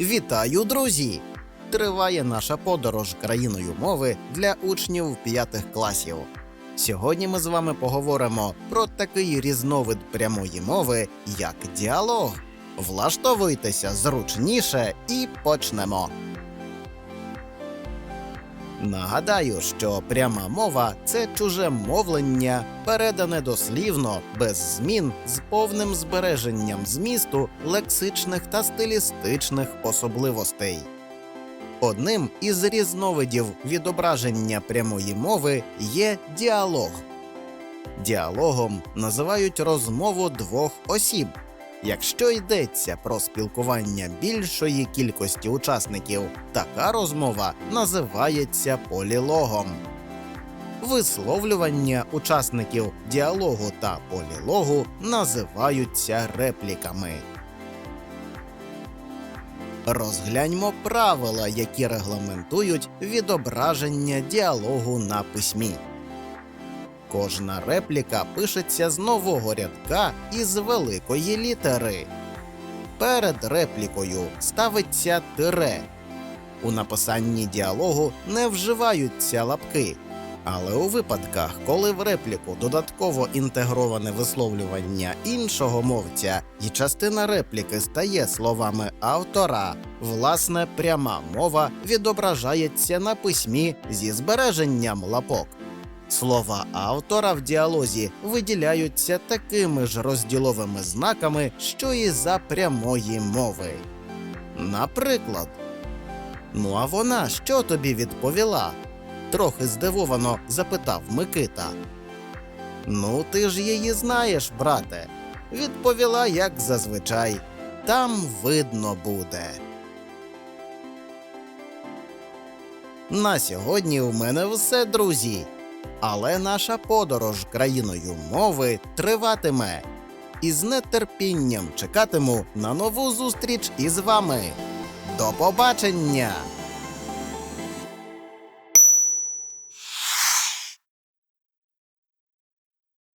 Вітаю, друзі! Триває наша подорож країною мови для учнів п'ятих класів. Сьогодні ми з вами поговоримо про такий різновид прямої мови, як діалог. Влаштовуйтеся зручніше і почнемо. Нагадаю, що пряма мова це чуже мовлення, передане дослівно, без змін, з повним збереженням змісту, лексичних та стилістичних особливостей. Одним із різновидів відображення прямої мови є діалог. Діалогом називають розмову двох осіб. Якщо йдеться про спілкування більшої кількості учасників, така розмова називається полілогом. Висловлювання учасників діалогу та полілогу називаються репліками. Розгляньмо правила, які регламентують відображення діалогу на письмі. Кожна репліка пишеться з нового рядка із великої літери. Перед реплікою ставиться тире. У написанні діалогу не вживаються лапки. Але у випадках, коли в репліку додатково інтегроване висловлювання іншого мовця і частина репліки стає словами автора, власне пряма мова відображається на письмі зі збереженням лапок. Слова автора в діалозі виділяються такими ж розділовими знаками, що і за прямої мови. Наприклад, ну а вона що тобі відповіла? трохи здивовано запитав Микита. Ну, ти ж її знаєш, брате, відповіла, як зазвичай. Там видно буде. На сьогодні у мене все, друзі. Але наша подорож країною мови триватиме. І з нетерпінням чекатиму на нову зустріч із вами. До побачення!